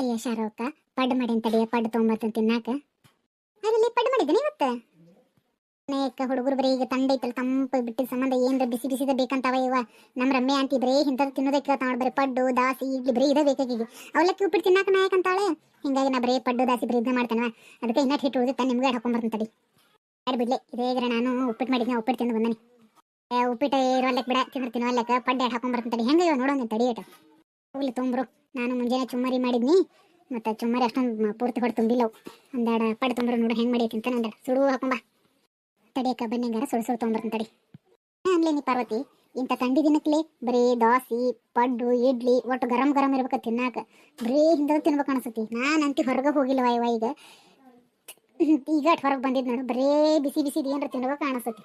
ಅಯ್ಯ ಶಾರೋಕ ಪಡ್ ಮಾಡಿ ಅಂತಡಿಯ ಪಡ್ ತೊಗೊಂಬರ್ತೇನೆ ತಿನ್ನಾಕ. ಅಲ್ಲಿ ಪಡ್ ಮಾಡಿದ್ದೇನೆ ಇವತ್ತು ಅನೇಕ ಹುಡುಗರು ಬರೀ ಈಗ ತಂಡ ಐತಲ್ಲ, ತಂಪು ಬಿಟ್ಟಿದ ಸಂಬಂಧ ಏನ್ರ ಬಿಸಿ ಬಿಸಿದ ಬೇಕಂತಾವ ಇವ? ನಮ್ಮ ರಮ್ಮೆ ಆಂಟಿ ಬರೀ ಇಂಥದ್ದು ತಿನ್ನೋದೇ ಕೇಳ್ತಾವ ಬರೀ ಪಡ್ಡು, ದಾಸಿ, ಇಡ್ಲಿ ಬರೀ ಇದೇ ಬೇಕಾಗಿ ಅವಲಕ್ಕಿ ಉಪ್ಪಿಟ್ಟು ತಿನ್ನಾಕ ನಾಯಕ ಅಂತಾಳೆ? ಹಿಂಗಾಗಿ ನಾ ಬರೀ ಪಡ್ಡು, ದಾಸಿ ಬರೀ ಇದನ್ನ ಮಾಡ್ತೇನೆ ಅದಕ್ಕೆ ಇನ್ನೂ ಹಿಟ್ಟು ಉಳಿದಿತ್ತ ನಿಮ್ಗೆ ಹಾಕೊಂಬರ್ತೀನಿ ತಡಿ ಯಾರು ಬಿಡ್ಲಿ? ಇದೇಗ್ರ ನಾನು ಉಪ್ಪಿಟ್ಟು ಮಾಡಿದ್ನ ಉಪ್ಪಿಟ್ಟು ತಿಂದು ಬಂದನಿ. ಉಪ್ಪಿಟ್ಟು ಇರೋಲ್ಲಕ್ಕೆ ಬಿಡ, ತಿಂದ್ರೆ ತಿನ್ನೋಲ್ಲಕ್ಕೆ ಪಡ್ಡು ಎರಡು ಹಾಕೊಂಬರ್ತೀನಿ ತಡಿ ಹೆಂಗೆ ನೋಡೋಣ ತಡಿ ಏಟ. ಹೋಗ್ಲಿ ತೊಂಬ್ರು ನಾನು ಮುಂಜಾನೆ ಚುಮ್ಮರಿ ಮಾಡಿದ್ನಿ. ಮತ್ತು ಚುಮ್ಮರಿ ಅಷ್ಟೊಂದು ಪೂರ್ತಿ ಹೊಡೆ ತುಂಬಿಲ್ಲವು. ಒಂದೆರಡು ಪಡ್ ತೊಂಬ್ರು ನೋಡು, ಹೆಂಗೆ ಮಾಡಿ ತಿಂತಾನೆ ಒಂದೆರಡು ಸುಡು ಹಾಕೊಂಬ ತಡಿಯಕ್ಕ ಬನ್ನಿಂಗಾರ ಸುಡು ಸುಡು ತೊಗೊಂಬರ್ತೀನಿ ತಡಿ. ಅನ್ಲೇ ನೀ ಪಾರ್ವತಿ, ಇಂಥ ಥಂಡಿ ದಿನಕ್ಲೆ ಬರೀ ದೋಸೆ, ಪಡ್ಡು, ಇಡ್ಲಿ, ಒಟ್ಟು ಗರಂ ಗರಂ ಇರ್ಬೇಕು ತಿನ್ನಾಕ. ಬರೀ ಹಿಂದದ ತಿನ್ಬೇಕು ನಾನು ಅಂತಿ ಹೊರಗೆ ಹೋಗಿಲ್ಲವ ಇವ ಈಗ. ಈಗ ಹೊರಗೆ ಬಂದಿದ್ದು ನೋಡು, ಬರೀ ಬಿಸಿ ಬಿಸಿ ಏನಾರ ತಿನ್ಬೇಕು ಅನಿಸ್ತತಿ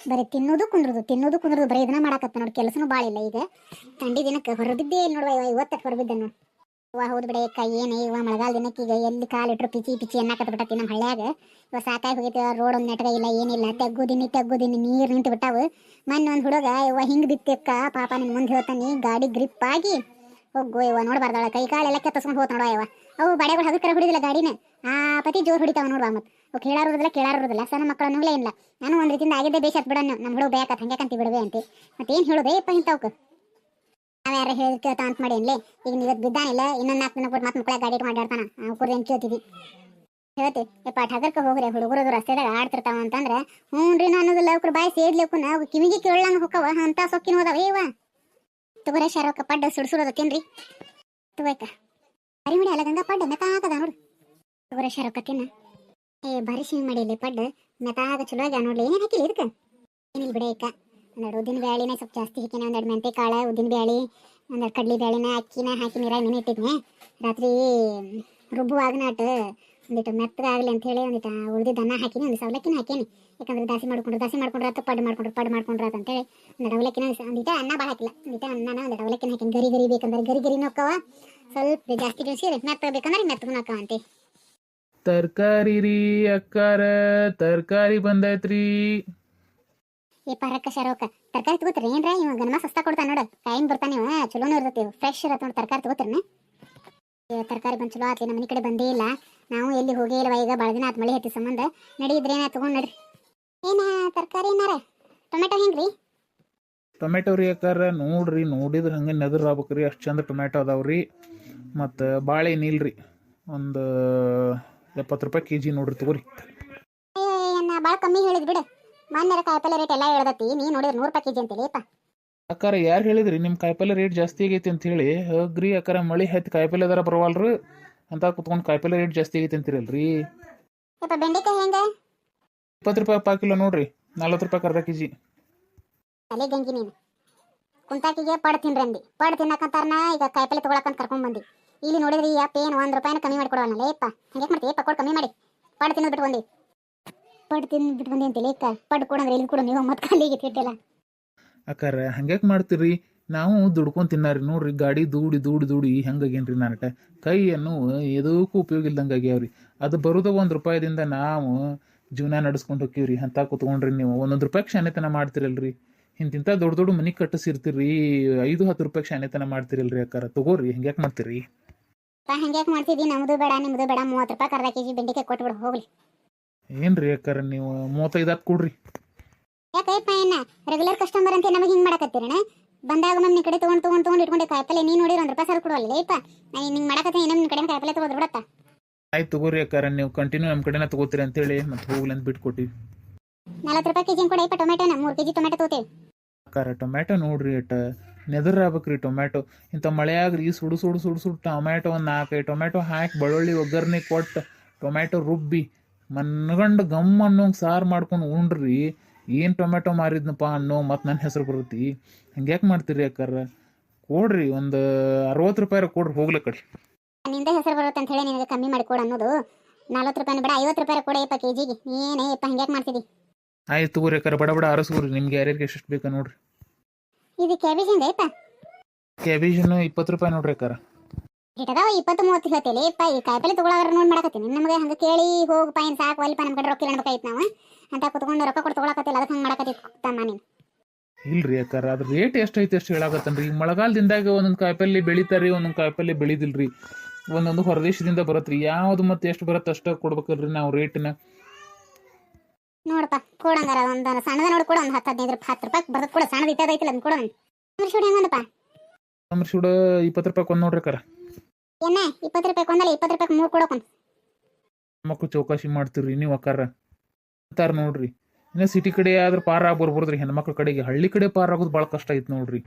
ಬರೀ ತಿನ್ನೋದು ಕುಂದ್ರದು ತಿನ್ನೋದು ಕುಂದ್ರದು, ಬರೀ ಇದನ್ನ ಮಾಡಾಕತ್ತ ನೋಡಿ ಕೆಲಸನು ಭಾಳ ಇಲ್ಲ ಈಗ. ಥಂಡಿ ದಿನಕ್ಕೆ ಹೊರಬಿದ್ದೇ ಇಲ್ಲ ನೋಡುವ ಇವತ್ತಕ್ಕೆ ಹೊರಬಿದ್ದೆ ನೋಡಿ ವಾ ಹೌದು ಬಿಡ, ಅಕ್ಕ ಏನು ಇವ ಮಳೆಗಾಲ ದಿನಕ್ಕೆ ಈಗ ಎಲ್ಲಿ ಕಾಲಿಟ್ರು ಪಿಚಿ ಪಿಚಿ ಅನ್ನಕತ್ತ ಬಿಟ್ಟತಿ ನಮ್ಮ ಹಳ್ಳ್ಯಾಗ ಇವ ಸಾಕಾಗಿ ಹೋಗೈತಿ ರೋಡ್ ಒಂದು ನೆಟ್ಗ ಇಲ್ಲ ಏನಿಲ್ಲ ತೆಗ್ಗುದಿನಿ ತೆಗ್ಗುದಿನಿ, ನೀರು ನಿಂತು ಬಿಟ್ಟಾವು ಮೊನ್ನೆ ಒಂದು ಹುಡುಗ ಇವ ಹಿಂಗೆ ಬಿತ್ತಕ್ಕ ಪಾಪ ನಿನ್ ಮುಂದೆ ಹೇಳ್ತಾನೆ, ಗಾಡಿ ಗ್ರಿಪ್ ಆಗಿ ಹೋಗು ಇವ ನೋಡ್ಬಾರ್ದಾಳ, ಕೈ ಕಾಲೆಲ್ಲ ಕೆತ್ತಸ್ಕೊಂಡು ಹೋತ್ ನೋಡ ಇವ ಅವು ಬಡೆಗಳು ಹಗಕರ ಹುಡಿದಿಲ್ಲ ಗಾಡಿನ. ಆ ಪತಿ ಜೋರ್ ಹುಡಿತಾವ ನೋಡುವ ಮತ್ತೆ ಅವು ಕೇಳಾರುದಿಲ್ಲ ಕೇಳಾರುದಿಲ್ಲ ಸಣ್ಣ ಮಕ್ಕಳು ಇಲ್ಲ. ನಾನು ಒಂದು ರೀತಿಯಿಂದ ಆಗಿದ್ದೆ ಬೇಷತ್ ಬಿಡ ನಮ್ಮ ಹುಡುಗ ಬೇಕತ್ ಕಂತಿ ಬಿಡುವೆ ಅಂತ. ಮತ್ತೇನು ಹೇಳೋದೇ? ಇಪ್ಪ ಇಂಥವ್ಕ. ನಾವ್ ಯಾರ ಹೇಳಿ ಅಂತ ಮಾಡಿ ಏನ್ಲೇ? ಈಗ ನೀವು ಬಿದ್ದಾನಿಲ್ಲ, ಇನ್ನೊಂದು ನಾಲ್ಕು ದಿನ ಕೊಟ್ಟು ಮತ್ತೆ ಮಕ್ಕಳ ಗಾಡಿ ಮಾಡ್ಯಾಡ್ತಾನ ನಾವು ಕೂಡ ಏನು ಕೇಳ್ತೀವಿ ಹೇಳ್ತಿ, ಯಪ್ಪ ಠಗರ್ಕ ಹೋಗ್ರಿ. ಹುಡುಗರು ರಸ್ತೆದಾಗ ಆಡ್ತಿರ್ತಾವ ಅಂತಂದ್ರೆ ಹ್ಞೂ ರೀ ಅನ್ನೋದಿಲ್ಲ ಅವ್ರು ಬಾಯಿ ಸೇದ್ಲಿಕ್ಕು ನಾವು ಕಿವಿಗೆ ಕೇಳಂಗ ಹೋಗವ ಅಂತ ಸೊಕ್ಕಿನ ಹೋದವ. ಏವ ತಗೋರ ಶಾರೋಕ ಪಡ್ಡ ಸುಡು ಸುಡೋದ ತಿನ್ರಿ. ತಗೋಯ್ಕ ಬರಿ ಮಾಡಿ ಅಲ್ಲ ಗಂಗಾ ಪಡ್ಡ ಮೆತಾಕದ ನೋಡು. ತಗೋರ ಶಾರೋಕ ತಿನ್ನ. ಏ ಬರಿ ಸಿಂಗ್ ಮಾಡಿಲಿ ಪಡ್ಡ. ಮೆತಾಗ ಚಲೋ ಆಗ್ಯಾವ ನೋಡ್ಲಿ. ಏನೇನು ಹಾಕಿಲ್ಲ ಇದಕ್ಕೆ? ಏನಿಲ್ಲ ಬಿಡ ಏಕ ಒಂದೆರಡು ಉದ್ದಿನ ಬ್ಯಾಳಿನ ಸ್ವಲ್ಪ ಜಾಸ್ತಿ ಹಾಕಿನ, ಒಂದೆರಡು ಮೆಂತೆ ಕಾಳು, ಉದ್ದಿನ ಬ್ಯಾಳಿ, ಒಂದೆರಡು ಕಡ್ಲಿ ಬ್ಯಾಳಿನ ಅಕ್ಕಿನ ಹಾಕಿ ನೀರಾಗಿ ನೆನೆ ಇಟ್ಟಿದ್ನೆ. ರಾತ್ರಿ ರುಬ್ಬುವಾಗ ನಾಟ ಒಂದಿಟ್ಟು ಮೆತ್ತಗಾಗಲಿ ಅಂತ ಹೇಳಿ ಒಂದಿಟ್ಟು ಉಳಿದಿದ್ದ ಅನ್ನ ಹಾಕಿನಿ ಒಂದು ಅವಲಕ್ಕಿನ ಹಾಕೇನಿ. ಯಾಕಂದ್ರೆ ದಾಸಿ ಮಾಡ್ಕೊಂಡ್ರು ದಾಸಿ ಮಾಡ್ಕೊಂಡ್ರೆ ಅಥವಾ ಪಡ್ ಮಾಡ್ಕೊಂಡ್ರು ಪಡ್ ಮಾಡ್ಕೊಂಡ್ರು ಅಂತ ಅಂತೇಳಿ ಒಂದು ಅವಲಕ್ಕಿನ ಒಂದಿಟ್ಟು ಅನ್ನ ಭಾಳ ಹಾಕಿಲ್ಲ. ಒಂದಿಟ್ಟು ಅನ್ನನ ಒಂದು ಅವಲಕ್ಕಿನ ಹಾಕಿನಿ. ಗರಿ ಗರಿ ಬೇಕಂದ್ರೆ ಗರಿ ಗರಿ ಹಾಕವ ಸ್ವಲ್ಪ ಜಾಸ್ತಿ ಗೆಲ್ಸಿ ಮೆತ್ತ ಬೇಕಂದ್ರೆ ಮೆತ್ತಗೂ ಅಂತೆ. ತರಕಾರಿ ರೀ ಅಕ್ಕಾರ ತರಕಾರಿ ಬಂದೈತ್ರಿ. ಏ ಪರಕ್ಕ ಶರೋಕ ತರಕಾರಿ ತಗೋತ್ರಿ ಏನ್ರ? ಇವ ಗನ್ಮ ಸಸ್ತಾ ಕೊಡ್ತಾನ ನೋಡು. ಟೈಮ್ ಬರ್ತಾನೆ ಇವ. ಚಲೋನೂ ಇರ್ತೈತಿ. ಫ್ರೆಶ್ ಇರತ್ತ ನೋಡಿ ತರಕಾರಿ ತಗೋತೀರನ. ತರಕಾರಿ ಬಂದು ಚಲೋ ಆತ್ಲಿ ನಮ್ಮ ಮನೆ ಕಡೆ ಬಂದೇ ಇಲ್ಲ. ನಾವು ಎಲ್ಲಿ ಹೋಗೇ ಇಲ್ವ? ಈಗ ಭಾಳ ದಿನ ಆತ್ ಮಳೆ ಹತ್ತಿ ಸಂಬಂಧ. ನಡೆಯಿದ್ರೆ ಏನ ತಗೊಂಡ್ ನಡ್ರಿ. ಏನ ತರಕಾರಿ ಏನಾರ? ಟೊಮೆಟೊ ಹೆಂಗ್ರಿ? ಟೊಮೆಟೊ ರೀ ಯಾಕಾರ ನೋಡ್ರಿ ನೋಡಿದ್ರೆ ಹಂಗೆ ನೆದ್ರ ಆಗ್ಬೇಕ್ರಿ. ಅಷ್ಟು ಚಂದ ಟೊಮೆಟೊ ಅದಾವ್ರಿ ಮತ್ತು ಬಾಳೆ ನೀಲ್ರಿ ಒಂದು ಎಪ್ಪತ್ತು ರೂಪಾಯಿ ಕೆ ಜಿ ನೋಡ್ರಿ ತಗೋರಿ. ಭಾಳ ಕಮ್ಮಿ ಹೇಳಿದ್ ಬಿಡು. ಮಾನ್ಯರ ಕಾಯಿಪಲ್ಲೆ ರೇಟ್ ಎಲ್ಲ ಹೇಳ್ದತಿ ನೀ ನೋಡಿದ್ರೆ ನೂರು ರೂಪಾಯಿ ಕೆಜಿ ಅಂತೇಳಿ ಅಪ್ಪ ಅಕ್ಕಾರ ಯಾರು ಹೇಳಿದ್ರಿ? ನಿಮ್ಮ ಕಾಯಿಪಲ್ಲೆ ರೇಟ್ ಜಾಸ್ತಿ ಆಗೈತಿ ಅಂತ ಹೇಳಿ. ಹಗ್ರಿ ಅಕ್ಕಾರ ಮಳೆ ಹತ್ತಿ ಕಾಯಿಪಲ್ಲೆ ಅದರ ಬರವಲ್ರು ಅಂತ ಕುತ್ಕೊಂಡು ಕಾಯಿಪಲ್ಲೆ ರೇಟ್ ಜಾಸ್ತಿ ಆಗೈತೆ ಅಂತೀರಲ್ರಿ? ಯಪ್ಪ ಬೆಂಡೆಕಾಯಿ ಹೆಂಗ? ಇಪ್ಪತ್ತು ರೂಪಾಯಿ ಪಾ ಕಿಲೋ ನೋಡ್ರಿ ನಲ್ವತ್ತು ರೂಪಾಯಿ ಅರ್ಧ ಕೆಜಿ. ತಲೆ ಗಂಗಿ ನೀನು. ಕುಂತಾಕಿಗೆ ಪಡ್ ತಿನ್ರಿ ಅಂದಿ. ಪಡ್ ತಿನ್ನಕಂತಾರನ ಈಗ ಕಾಯಿಪಲ್ಲೆ ತಗೊಳಕಂತ ಕರ್ಕೊಂಡ್ ಬಂದಿ. ಇಲ್ಲಿ ನೋಡಿದ್ರಿ ಈ ಅಪ್ಪ ಏನು ಒಂದು ರೂಪಾಯಿನ ಕಮ್ಮಿ ಮಾಡಿ ಕೊಡೋಣ ಲೇಪ್ಪ ಹಂಗೆ ಮಾಡ್ತೀವಿ ಕೊಡ್ ಕಮ್ಮಿ ಮಾಡಿ. ಪಡ್ ತಿನ್ನೋದು ಬಿಟ್ಟು ಬಂದಿ. ಪಡ್ ತಿಂದು ಬಿಟ್ಟು ಬಂದಿ ಅಂತ ಲೇಕ್ಕ ಪಡ್ ಕೊಡಂದ್ರೆ ಇಲ್ಲಿ ಕೂಡ ನೀವು ಮತ್ತೆ ಕಾಲಿಗೆ ತಿಟ್ಟಿಲ್ಲ ಅಕ್ಕಾರ ಹಂಗ್ಯಾಕೆ ಮಾಡ್ತೀರಿ? ನಾವು ದುಡ್ಕೊಂಡು ತಿನ್ನಾರಿ ನೋಡ್ರಿ ಗಾಡಿ ದೂಡಿ ದೂಡಿ ದೂಡಿ ಹೆಂಗಾಗೇನ್ರಿ ನಾನಟ? ಕೈ ಅನ್ನೋ ಎದಕ್ಕೂ ಉಪಯೋಗ ಇಲ್ದಂಗೆ ಆಗ್ಯಾವ್ರಿ. ಅದು ಬರೋದು ಒಂದು ರೂಪಾಯಿದಿಂದ ನಾವು ಜೀವನ ನಡೆಸ್ಕೊಂಡು ಹೋಗ್ತೀವ್ರಿ ಅಂತ ಕೂತ್ಕೊಂಡ್ರಿ ನೀವು. ಒಂದೊಂದು ರೂಪಾಯಿ ಶಾನೆತನ ಮಾಡ್ತಿರಲ್ರಿ. ಇಂತಿಂಥ ದೊಡ್ಡ ದೊಡ್ಡ ಮನೆ ಕಟ್ಟಿಸಿರ್ತೀರಿ. ಐದು ಹತ್ತು ರೂಪಾಯಿ ಶಾನೆತನ ಮಾಡ್ತಿರಲ್ರಿ ಅಕ್ಕಾರ. ತಗೋರಿ ಹೆಂಗ್ಯಾಕೆ ಮಾಡ್ತೀರಿ? ಹಂಗ್ಯಾಕೆ ಮಾಡ್ತಿದ್ದಿ? ನಮ್ದು ಬೇಡ ನಿಮ್ದು ಬೇಡ. ಮೂವತ್ತು ರೂಪಾಯಿ ಅರ್ಧ ಕೆಜಿ ಬೆಂಡೆಕಾಯಿ ಕೊಟ್ಬಿಡು ಹೋಗ್ಲಿ. ಏನ್ರಿ ಅಕ್ಕಾರ ನೀವು? ಮೂವತ್ತೈದು ಹಾಕಿ ಕೊಡ್ರಿ. ಯಾಕಪ್ಪ ಏನ? ರೆಗ್ಯುಲರ್ ಕಸ್ಟಮರ್ ಅಂತ ನಮಗೆ ಹಿಂಗೆ ಮಾಡಕತ್ತೀರಣ ಬಂದಾಗ ಒಮ್ಮೆ ನಿನ್ನ ಕಡೆ ತಗೊಂಡು ತೊಗೊಂಡು ತೊಗೊಂಡು ಇಟ್ಕೊಂಡೆ. ಕಾಯಿಪಲ್ಲೆ ನೀ ನೋಡಿ ಒಂದು ರೂಪಾಯಿ ಸರ್ ಕೊಡುವಲ್ಲ ನಾನು ನಿಂಗೆ ಮಾಡಕತ್ತೆ ಇನ್ನೊಮ್ಮೆ ನಿನ್ನ ಕಡೆ ಕಾಯಿಪಲ್ಲೆ ತಗೋದು ಬಿಡತ್ತ? ಆಯ್ತು ತಗೋರಿ ಅಕ್ಕಾರ ನೀವು ಕಂಟಿನ್ಯೂ ನಮ್ಮ ಕಡೆನ ತಗೋತೀರಿ ಅಂತೇಳಿ ಮತ್ತೆ ಹೋಗ್ಲಿ ಅಂತ ಬಿಟ್ಟು ಕೊಟ್ಟಿವಿ ನಲ್ವತ್ತು ರೂಪಾಯಿ ಕೆಜಿ ಕೊಡ ಯಪ್ಪ ಟೊಮೆಟೊನ ಮೂರು ಕೆಜಿ ಟೊಮೆಟೊ ತಗೋತೇವೆ. ಅಕ್ಕಾರ ಟೊಮೆಟೊ ನೋಡ್ರಿ ಅಟ ನೆದರಾಗ್ಬೇಕ್ರಿ ಟೊಮ್ಯಾಟೊ. ಇಂಥ ಮಳೆಯಾಗ್ರಿ ಸುಡು ಸುಡು ಸುಡು ಸುಡು ಟೊಮ್ಯಾಟೊ ಒಂದು ನಾಲ್ಕೈದು ಟೊಮ್ಯಾಟೊ ಹಾಕಿ ಬೆಳ್ಳುಳ್ಳಿ ಒಗ್ಗರಣೆ ಕೊಟ್ಟು ಟೊಮ್ಯಾಟೊ ರುಬ್ಬಿ ಮನ್ಗಂಡು ಗಮ್ ಅನ್ನೋಂಗೆ ಸಾರು ಮಾಡ್ಕೊಂಡು ಉಂಡ್ರಿ. ಏನು ಟೊಮ್ಯಾಟೊ ಮಾರಿದ್ನಪ್ಪ ಅನ್ನೋ ಮತ್ತು ನನ್ನ ಹೆಸರು ಬರುತ್ತೆ. ಹಂಗ್ಯಾಕೆ ಮಾಡ್ತೀರಿ ಅಕ್ಕಾರ? ಕೊಡ್ರಿ ಒಂದು ಅರವತ್ತು ರೂಪಾಯಿ ಕೊಡ್ರಿ ಹೋಗ್ಲಿ ಕಡೆ ನಿಂದ ಹೆಸರು ಬರುತ್ತೆ ಅಂತ ಹೇಳಿ ನಿನಗೆ ಕಮ್ಮಿ ಮಾಡಿ ಕೊಡು ಅನ್ನೋದು. ನಲ್ವತ್ತು ರೂಪಾಯಿ ಬೇಡ ಐವತ್ತು ರೂಪಾಯಿ ಕೊಡ ಯಪ್ಪ ಕೆಜಿಗೆ. ಏನೇ ಹಂಗೆ ಹಂಗ್ಯಾಕೆ ಮಾಡ್ತಿದಿ? ಆಯ್ತು ತಗೋರಿ ಅಕ್ಕಾರ ಬಡ ಬಡ ಅರಸ್ಕೋರಿ ನಿಮ್ಗೆ ಯಾರ್ಯಾರಿಗೆ ಎಷ್ಟು ಬೇಕಾ ನೋಡ್ರಿ. ಇದು ಕ್ಯಾಬೇಜ್ ಹಿಂಗ ಯಪ್ಪ ಕ್ಯಾಬೇಜನ್ನು ಇಪ್ಪತ್ತು ರೂಪಾಯಿ ನೋಡ್ರಿ ಅಕ್ಕಾರ. ಇಟ್ಟದಾವ ಇಪ್ಪತ್ತು ಮೂವತ್ತು ಹೇಳ್ತೇಲಿ ಯಪ್ಪ ಈ ಕಾಯಿಪಲ್ಲೆ ತಗೊಳಾರ ನೋಡಿ ಮಾಡಕತ್ತೀನಿ. ನಮಗೆ ಹಂಗೆ ಕೇಳಿ ಹೋಗಿ ಪಾಯಿನ್ ಸಾಕು ಅಲ್ಪ ನಮ್ಮ ಕಡೆ ರೊಕ್ಕ ಕೈತ್ ನಾವು. ಅಂತ ಕುತ್ಕೊಂಡು ರೊಕ್ಕ ಕೊಟ್ಟು ತಗೊಳಕತ್ತಿಲ್ಲ ಅದಕ್ಕೆ ಹಂಗೆ ಮಾಡಕತ್ತಿತ್ತ ನೀನು. ಇಲ್ರಿ ಅಕ್ಕಾರ ಅದ್ರ ರೇಟ್ ಎಷ್ಟೈತಿ ಅಷ್ಟು ಹೇಳಾಕತ್ತನ್ರಿ. ಈಗ ಮಳೆಗಾಲದಿಂದಾಗ ಒಂದೊಂದು ಕಾಯಿಪಲ್ಲೆ ಬೆಳಿತಾರ್ರಿ ಒಂದೊಂದು ಕಾಯಿಪಲ್ಲೆ ಬೆಳೀದಿಲ್ರಿ. ಒಂದೊಂದು ಹೊರದೇಶದಿಂದ ಬರತ್ರಿ. ಯಾವ್ದು ಮತ್ತೆ ಎಷ್ಟು ಬರತ್ತೆ ಅಷ್ಟ ಕೊಡ್ಬೇಕಲ್ರಿ ನಾವು ರೇಟ್ನ ನೋಡಪ್ಪ ಕೊಡಂಗಾರ ಒಂದು ಸಣ್ಣದ ನೋಡಿ ಕೊಡು ಒಂದು ಹತ್ತು ಹದಿನೈದು ರೂಪಾಯಿ ಹತ್ತು ರೂಪಾಯಿ ಬರ್ತದೆ ಕೂಡ ಸಣ್ಣದ ಇಟ್ಟದೈತಿಲ್ಲ ಅದನ್ನ ಕೊಡು ನಂಗೆ ಶೂಡ್ ಹೆಂಗಂದಪ್ಪ ನಮ್ಮ ಶೂಡ ಇಪ್ಪತ್ತು ರೂಪಾಯಿ ಒಂದು ನೋಡ್ರಿ ಕರ. ಏನೇ ಇಪ್ಪತ್ತು ರೂಪಾಯಿ ಕೊಂದಲ್ಲ ಇಪ್ಪತ್ತು ರೂಪಾಯಿ ಮೂರು ಕೊಡೋಕೊಂದು ಮಕ್ಕಳು ಚೌಕಾಶಿ ಮಾಡ್ತೀರಿ ನೀವು ಅಕ್ಕಾರ. ಅಂತಾರ ನೋಡ್ರಿ. ಇನ್ನು ಸಿಟಿ ಕಡೆ ಆದ್ರೆ ಪಾರ ಆಗಿ ಬರ್ಬೋದ್ರಿ. ಹೆಣ್ಮಕ್ಳ ಕಡೆಗೆ ಹಳ್ಳಿ ಕಡೆ ಪಾರ ಆಗೋದು ಬಹಳ ಕಷ್ಟ ಐತಿ ನೋಡ್ರಿ.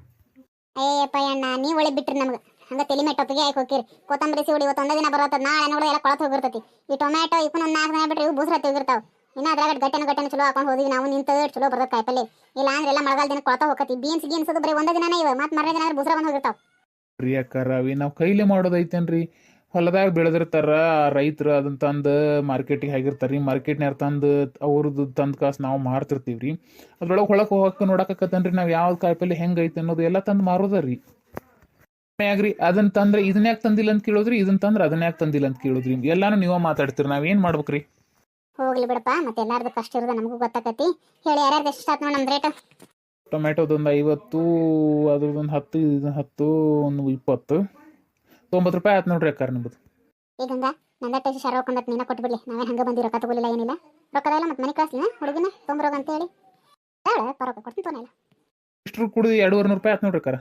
ಏಯಪ್ಪ ಅಣ್ಣ ನೀವು ಒಳ್ಳೆ ಬಿಟ್ರಿ ನಮ್ಗೆ. ಹಂಗ ತಲೆ ಮೇಲೆ ಟೊಪ್ಪಿಗೆ ಹಾಕಿ ಹೋಗಿರಿ ಕೊತ್ತಂಬರಿ ಸಿಡಿ ಇವತ್ತು ಒಂದೇ ದಿನ ಬರತ್ತ ನಾಳೆ ನೋಡಿ ಎಲ್ಲ ಕೊಳತ್ ಹೋಗಿರ್ತೈತಿ. ಈ ಟೊಮ್ಯಾಟೊ ಇಪ್ಪನ ಒಂದು ನಾಲ್ಕು ದಿನ ಬಿಟ್ರಿ ಇವು ಬೂಸ್ರ ತೆಗಿರ್ತಾವ ಇನ್ನ ಅದ್ರಾಗ ಗಟ್ಟೆನ ಗಟ್ಟೆನ ಚಲೋ ಹಾಕೊಂಡು ಹೋದಿ ನಾವು ನಿಂತ ಚಲೋ ಬರ್ತದೆ ಕಾಯಿಪಲ್ಲೆ. ಇಲ್ಲ ಅಂದ್ರೆ ಎಲ್ಲ ಮಳೆಗಾಲ ದಿನ ಕೊಳತ ಹೋಗತಿ ಬೀನ್ಸ್ ಗೀನ್ಸ್ ಅದು ಬರೀ ಒಂದೇ ದಿನ ಇವ. ಮತ್ತೆ ಮರನೇ ದಿನ ಬೂಸ್ರ ಬಂದು ಹೋಗಿರ್ತಾವ. ರೀ ಅಕ್ಕಾರ ಅವಿ ನಾವು ಕೈಲಿ ಮಾಡೋದೈತೇನ್ರಿ ಹೊಲದಾಗ ಬೆಳೆದಿರ್ತಾರ ರೈತರು ಅದನ್ನ ತಂದು ಮಾರ್ಕೆಟಿಗೆ ಹಾಕಿರ್ತಾರ್ರಿ ಮಾರ್ಕೆಟ್ನ್ಯಾರ ತಂದು ಅವ್ರದ್ದು ತಂದು ಕಾಸು ನಾವು ಮಾರ್ತಿರ್ತೀವಿ ರೀ ಅದ್ರೊಳಗೆ ಹೊಳಕ್ಕೆ ಹೋಗಕ್ಕೆ ನೋಡಕತ್ತನ್ರಿ ನಾವು ಯಾವ ಕಾಯಿಪಲ್ಲೆ ಹೆಂಗೆ ಐತೆ ಅನ್ನೋದು ಎಲ್ಲ ತಂದು ಮಾರೋದ ರೀ ಆಗ್ರಿ. ಅದನ್ನ ತಂದ್ರೆ ಇದನ್ನ ಯಾಕೆ ತಂದಿಲ್ಲ ಅಂತ ಕೇಳೋದ್ರಿ ಇದನ್ನ ತಂದ್ರೆ ಅದನ್ನ ಯಾಕೆ ತಂದಿಲ್ಲ ಅಂತ ಕೇಳೋದ್ರಿ. ಎಲ್ಲಾನು ನೀವ ಮಾತಾಡ್ತೀರಿ ನಾವೇನು ಮಾಡ್ಬೇಕ್ರಿ? ಹೋಗ್ಲಿ ಬಿಡಪ್ಪ ಮತ್ತೆ ಎಲ್ಲಾರ್ದು ಕಷ್ಟ ಇರೋದು ನಮಗೂ ಗೊತ್ತಾಕತಿ ಹೇಳಿ ಯಾರ್ಯಾರ್ದು ಎಷ್ಟು ಆತ್ ನೋಡಿ ನಮ್ದು ರೇಟ್ ಟೊಮ್ಯಾಟೊದೊಂದು ಐವತ್ತು ಅದ್ರದ್ದೊಂದು ಹತ್ತು ಇದೊಂದು ಹತ್ತು ಒಂದು ಇಪ್ಪತ್ತು. ತೊಂಬತ್ತು ರೂಪಾಯಿ ಆಯ್ತು ನೋಡ್ರಿ ಅಕ್ಕಾರ ನಿಮ್ಮದು ಈಗ ಹಂಗ ನಂದ ಟೈಸ್ ಶಾರ ಹಾಕೊಂಡತ್ ನೀನ ಕೊಟ್ಬಿಡ್ಲಿ. ನಾವೇನು ಹಂಗ ಬಂದಿ ರೊಕ್ಕ ತಗೊಲಿಲ್ಲ ಏನಿಲ್ಲ. ರೊಕ್ಕದ ಎಲ್ಲ ಮತ್ತೆ ಮನೆ ಕಳಿಸ್ಲಿನ ಹುಡುಗಿನ ತೊಂಬರೋಗ ಅಂತ ಹೇಳಿ. ಬೇಡ ಪರಕ ಕೊಡ್ತೀನಿ ತೊಗೊನಿಲ್ಲ ಇಷ್ಟು ಕುಡಿದು ಎರಡೂವರೆ ನೂರು ರೂಪಾಯಿ ಆಯ್ತು ನೋಡ್ರಿ ಅಕ್ಕಾರ.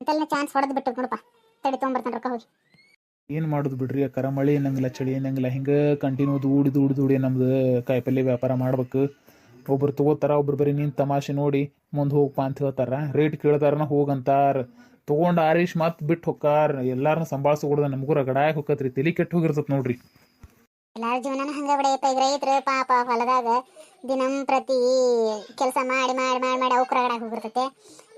ಇಂತೆಲ್ಲ ಚಾನ್ಸ್ ಹೊಡೆದು ಬಿಟ್ಟು ನೋಡಪ್ಪ. ತಡಿ ತೊಗೊಂಬರ್ತಾನೆ ರೊಕ್ಕ ಹೋಗಿ. ಏನು ಮಾಡೋದು ಬಿಡ್ರಿ ಅಕ್ಕಾರ ಮಳೆ ಏನಂಗಿಲ್ಲ ಚಳಿ ಏನಂಗಿಲ್ಲ. ಹಿಂಗೆ ಕಂಟಿನ್ಯೂ ದೂಡಿ ದೂಡಿ ದೂಡಿ ನಮ್ದು ಕಾಯಿಪಲ್ಲೆ ವ್ಯಾಪಾರ ಮಾಡ್ಬೇಕು. ಒಬ್ರು ತಗೋತಾರ ಒಬ್ರು ಬರೀ ನಿಂತು ತಮಾಷೆ ನೋಡಿ ಮುಂದೆ ಹೋಗಪ್ಪ ಅಂತ ಹೇಳ್ತಾರ. ರೇಟ್ ಕೇಳ್ತಾರನ ಹೋಗಂತಾರ ತೊಗೊಂಡು ಆರೀಶ್ ಮತ್ತೆ ಬಿಟ್ಟು ಹೊಕ್ಕಾರ ಎಲ್ಲಾರನ್ನ ಸಂಭಾಳಿಸ್ಕೊಡ್ದ ನಮಗೂ ರಗಡಾಗಿ ಹೋಕತ್ರಿ ತಲೆ ಕೆಟ್ಟು ಹೋಗಿರ್ತತ್ ನೋಡ್ರಿ. ಎಲ್ಲಾರ ಜೀವನನ ಹಂಗ ಬಿಡಪ್ಪ ಈಗ ರೈತರು ಪಾಪ ಹೊಲದಾಗ ದಿನಂ ಪ್ರತಿ ಕೆಲಸ ಮಾಡಿ ಮಾಡಿ ಮಾಡಿ ಮಾಡಿ ಅವ್ಕ ರಗಡಾಗಿ ಹೋಗಿರ್ತೈತೆ.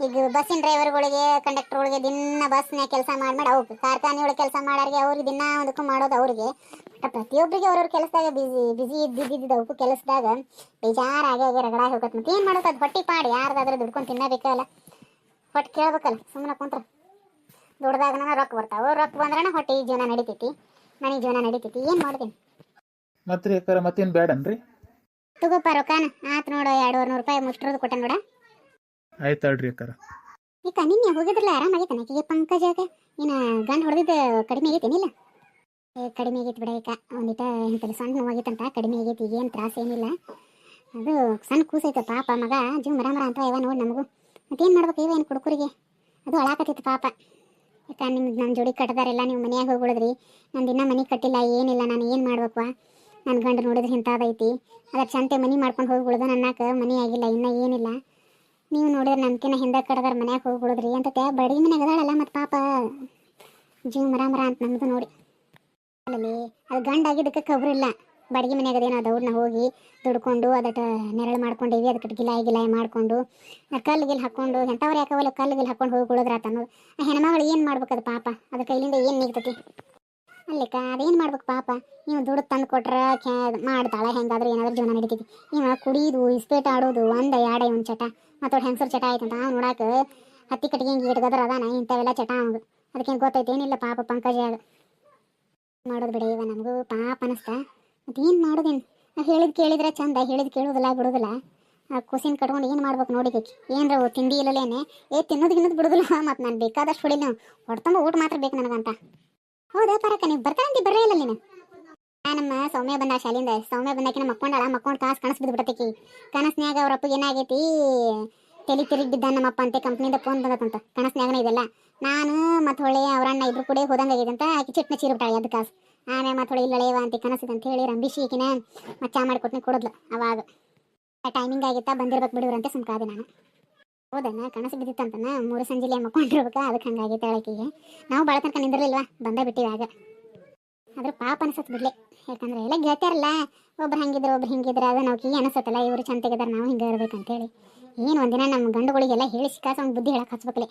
ಈಗ ಬಸ್ಸಿನ ಡ್ರೈವರ್ಗಳಿಗೆ, ಕಂಡಕ್ಟರ್ಗಳಿಗೆ ದಿನ ಬಸ್ನ್ಯಾಗ ಕೆಲಸ ಮಾಡಿ ಮಾಡಿ ಅವ್ಕೆ ಕಾರ್ಖಾನೆಯೊಳಗೆ ಕೆಲಸ ಮಾಡೋರಿಗೆ ಅವ್ರಿಗೆ ದಿನ ಒಂದಕ್ಕೂ ಮಾಡೋದು ಅವ್ರಿಗೆ. ಪ್ರತಿಯೊಬ್ಬರಿಗೆ ಅವ್ರವ್ರ ಕೆಲಸದಾಗ ಬಿಸಿ ಬಿಸಿ ಇದ್ದಿದ್ದಿದ್ದು ಅವಕ್ಕೂ ಕೆಲಸದಾಗ ಬೇಜಾರಾಗಿ ರಗಡಾಗಿ ಹೋಗತ್ತೆ. ಮತ್ತೆ ಏನು ಮಾಡೋದು ಅದು ಹೊಟ್ಟಿ ಪಾಡಿ. ಯಾರ್ದಾದ್ರೂ ದುಡ್ಕೊಂಡು ತಿನ್ನಬೇಕಲ್ಲ. ಹೊಟ್ಟೆ ಕೇಳ್ಬೇಕಲ್ಲ ಸುಮ್ಮನೆ ಕುಂತ್ರ. ದುಡ್ದಾಗನ ರೊಕ್ಕ ಬರ್ತಾವ. ರೊಕ್ಕ ಬಂದ್ರನ ಹೊಟ್ಟೆ ಜೀವನ ನಡಿತೈತಿ? ನನಗೆ ಜೀವನ ನಡಿತೈತಿ? ಏನು ಮಾಡ್ತೀನಿ? ಮತ್ತೆ ರೀ ಅಕ್ಕಾರ ಮತ್ತೇನು ಬೇಡನ್ರಿ ತಗೋಪ್ಪ ರೊಕ್ಕನ. ಆತ್ ನೋಡು ಎರಡೂವರೆ ನೂರು ರೂಪಾಯಿ ಮುಷ್ಟ್ರದ್ದು ಕೊಟ್ಟ ನೋಡ. ಆಯ್ತು ಅಲ್ರಿ ಅಕ್ಕಾರ ಈಗ ನಿನ್ನೆ ಹೋಗಿದ್ರಲ್ಲ ಆರಾಮಾಗೈತೆ ಆಕೆಗೆ? ಪಂಕಜಾಗ ಇನ್ನು ಗಂಡು ಹೊಡೆದಿದ್ದು ಕಡಿಮೆ ಆಗೈತೇನಿಲ್ಲ ಏ ಕಡಿಮೆ ಆಗೈತಿ ಬಿಡ ಈಗ ಒಂದಿಟ ಇಂಥದ್ದು ಸಣ್ಣ ನೋವಾಗೈತಂತ ಕಡಿಮೆ ಆಗೈತಿ ಏನು ತ್ರಾಸ ಏನಿಲ್ಲ. ಅದು ಸಣ್ಣ ಕೂಸೈತೆ ಪಾಪ ಮಗ. ಜೀವ ಮರ ಮರ ಅಂತ ಇವ ನೋಡಿ ನಮಗೂ. ಮತ್ತೇನು ಮಾಡ್ಬೇಕು? ಇವ ಏನು ಕುಡುಕರಿಗೆ? ಅದು ಅಳಾಕತ್ತಿತ್ತು ಪಾಪ. ಯಾಕೆ ನಿಮ್ಗೆ ನನ್ನ ಜೋಡಿ ಕಟ್ಟದಾರೆಲ್ಲ ನೀವು ಮನೆಯಾಗ ಹೋಗ್ಬಿಡಿದ್ರಿ. ನಾನು ದಿನ ಮನೆ ಕಟ್ಟಿಲ್ಲ, ಏನಿಲ್ಲ, ನಾನು ಏನು ಮಾಡ್ಬೇಕು ನನ್ನ ಗಂಡ ನೋಡಿದ್ರೆ ಇಂಥದೈತಿ ಅದ್ರ ಚಂತೆ ಮನೆ ಮಾಡ್ಕೊಂಡು ಹೋಗ್ಬಿಡ್ದು ನನ್ನಾಕ, ಮನೆ ಆಗಿಲ್ಲ, ಇನ್ನೂ ಏನಿಲ್ಲ. ನೀವು ನೋಡಿದ್ರೆ ನಮ್ಕಿನ ಹಿಂದೆ ಕಡ್ದಾರ ಮನ್ಯಾಗ ಹೋಗ್ಬಿಡೋದ್ರಿ ಅಂತ ಬಡಿ ಮನೆಗೆ ಅದಾಳಲ್ಲ ಮತ್ತು ಪಾಪ. ಜೀವ ಮರ ಮರ ಅಂತ ನಮ್ಮದು ನೋಡಿ. ಅದು ಗಂಡಾಗಿದ್ದಕ್ಕೆ ಕಬ್ರಿಲ್ಲ ಬಡಗಿ ಮನೆಯಾಗ ಅದೇನೋ ಅದವ್ರನ್ನ ಹೋಗಿ ದುಡ್ಕೊಂಡು ಅದಕ್ಕೆ ನೆರಳು ಮಾಡ್ಕೊಂಡೇವಿ, ಅದಕ್ಕೆ ಗಿಲಾಯಿ ಗಿಲಾಯಿ ಮಾಡ್ಕೊಂಡು ಕಲ್ಲು ಗಿಲ್ ಹಾಕೊಂಡು ಎಂಥವ್ರು ಯಾಕವಲ್ಲ ಕಲ್ಲು ಗಿಲ್ ಹಾಕೊಂಡು ಹೋಗಿ ಬಿಡೋದ್ರಾತ ಅನ್ನೋದು ಆ ಹೆಣ್ಮಗಳು ಏನು ಮಾಡ್ಬೇಕು ಅದು ಪಾಪ? ಅದ್ರ ಕೈಲಿಂದ ಏನು ನೀಗ್ತತಿ? ಅಲ್ಲಿಕ ಅದೇನು ಮಾಡ್ಬೇಕು ಪಾಪ? ನೀವು ದುಡ್ಡು ತಂದು ಕೊಟ್ರೆ ಕ್ಯಾ ಮಾಡ್ತಾಳೆ, ಹೆಂಗಾದ್ರೆ ಏನಾದ್ರೂ ಜೀವನ ನಡೀತೈತಿ. ಇವ ಕುಡಿಯೋದು ಇಸ್ಪೇಟ್ ಆಡೋದು, ಒಂದು ಎರಡೇ ಒಂದು ಚಟ ಮತ್ತೊಟ್ಟು ಹೆಂಗಸರು ಚಟ ಆಯ್ತಂತ ಅವ್ನು ನೋಡಕ್ಕೆ ಹತ್ತಿ ಕಟ್ಟಿಗೆ ಹಿಂಗೆ ಅದಾನ, ಇಂಥವೆಲ್ಲ ಚಟ ಅವಂಗ ಅದಕ್ಕೇನು ಗೊತ್ತೈತೆ, ಏನಿಲ್ಲ ಪಾಪ ಪಂಕಜ ಮಾಡೋದು ಬಿಡ ಇವ, ನಮಗೂ ಪಾಪ ಅನಿಸ್ತಾ. ಏನು ಮಾಡೋದೇನು? ಹೇಳಿದ್ ಕೇಳಿದ್ರೆ ಚಂದ, ಹೇಳಿದ್ ಕೇಳೋದಿಲ್ಲ, ಬಿಡೋದಿಲ್ಲ. ಆ ಕುಸಿನ ಕಟ್ಕೊಂಡು ಏನು ಮಾಡ್ಬೇಕು ನೋಡಿಬೇಕು ಏನ್ರ ತಿಂಡಿ ಇಲ್ಲಲೇನೆ ಏ, ತಿನ್ನೋದು ಗಿನ್ನೋದು ಬಿಡೋದಿಲ್ಲ. ಮತ್ತು ನಾನು ಬೇಕಾದಷ್ಟು ಹೊಡಿಲ್ಲ ಹೊಡ್ತಂಬ ಊಟ ಮಾತ್ರ ಬೇಕು ನನಗಂತ. ಹೌದಾ ಪರಕ ನೀವು ಬರ್ತಾನಂತ ಬರೇ ಇಲ್ಲ ನೀನು? ನಮ್ಮ ಸೌಮ್ಯ ಬಂದ ಶಾಲಿಂದ. ಸೌಮ್ಯ ಬಂದಾಕಿನ ಮಕ್ಕೊಂಡಾಳ, ಮಕ್ಕೊಂಡು ಕಾಸು ಕನಸು ಬಿದ್ದು ಬಿಡ್ತೈತಿ ಕನಸ್ನ್ಯಾಗ ಅವ್ರ ಅಪ್ಪಗೆ ಏನಾಗೈತಿ ತಲೆ ತಿರುಗಿ ಬಿದ್ದ ನಮ್ಮಪ್ಪ ಅಂತೆ ಕಂಪ್ನಿಯಿಂದ ಫೋನ್ ಬಂದತ್ತಂತ ಕನಸ್ನ್ಯಾಗನ ಇದೆಲ್ಲ. ನಾನು ಮತ್ತು ಹೊಳೆ ಅವರಣ್ಣ ಇಬ್ರು ಕೂಡ ಹೋದಂಗಾಗೈತೆ ಅಂತ ಆಕಿ ಚಿಟ್ನ ಚೀರು ಬಿಟ್ಟಾಳೆ ಅದು ಕಾಸು. ಆಮೇಲೆ ಮತ್ತೆ ಇಲ್ಲಿ ಇಲ್ಲಳೆಯವ ಅಂತ ಕನಸು ಅಂತ ಹೇಳಿ ರಂಬಿಶಿ ಈಕಿನ ಮಚ್ಚಾ ಮಾಡಿಕೊಟ್ನಿ ಕೊಡದ್ಲು ಅವಾಗ. ಟೈಮಿಂಗ್ ಆಗಿತ್ತಾ ಬಂದಿರ್ಬೇಕು ಬಿಡುವ್ರಂತೆ ಸುಮ್ಕಾದೆ ನಾನು. ಹೌದನ ಕನಸು ಬಿದ್ದಿತ್ತಂತನ ಮೂರು ಸಂಜೆಲಿ ಮಕ್ಕೊಂಡಿರ್ಬೇಕ ಅದಕ್ಕೆ ಹಂಗಾಗೈತೆ ಆಕಿಗೆ ನಾವು ಭಾಳ ತನಕ ನಿಂದಿರ್ಲಿಲ್ವಾ, ಬಂದೇ ಬಿಟ್ಟಿವಿ ಆಗ. ಆದ್ರೆ ಪಾಪ ಅನ್ಸತ್ ಬಿಡ್ಲೆ. ಯಾಕಂದ್ರೆ ಎಲ್ಲ ಗೆಳತಿಯಾರಲ್ಲ, ಒಬ್ರು ಹಂಗಿದ್ರು ಒಬ್ರು ಹಿಂಗಿದ್ರು ಅದು ನಾವು ಕೀ ಅನಿಸತ್ತಲ್ಲ, ಇವರು ಚಂತೆಗಿದಾರ ನಾವು ಹಿಂಗೆ ಇರ್ಬೇಕಂತೇಳಿ. ಏನು ಒಂದಿನ ನಮ್ಮ ಗಂಡುಗಳಿಗೆಲ್ಲ ಹೇಳಿ ಸಿಕ್ಕಾಸ ಒಂದು ಬುದ್ಧಿ ಹೇಳಕ್ಕೆ ಹಚ್ಬೇಕಲೆ.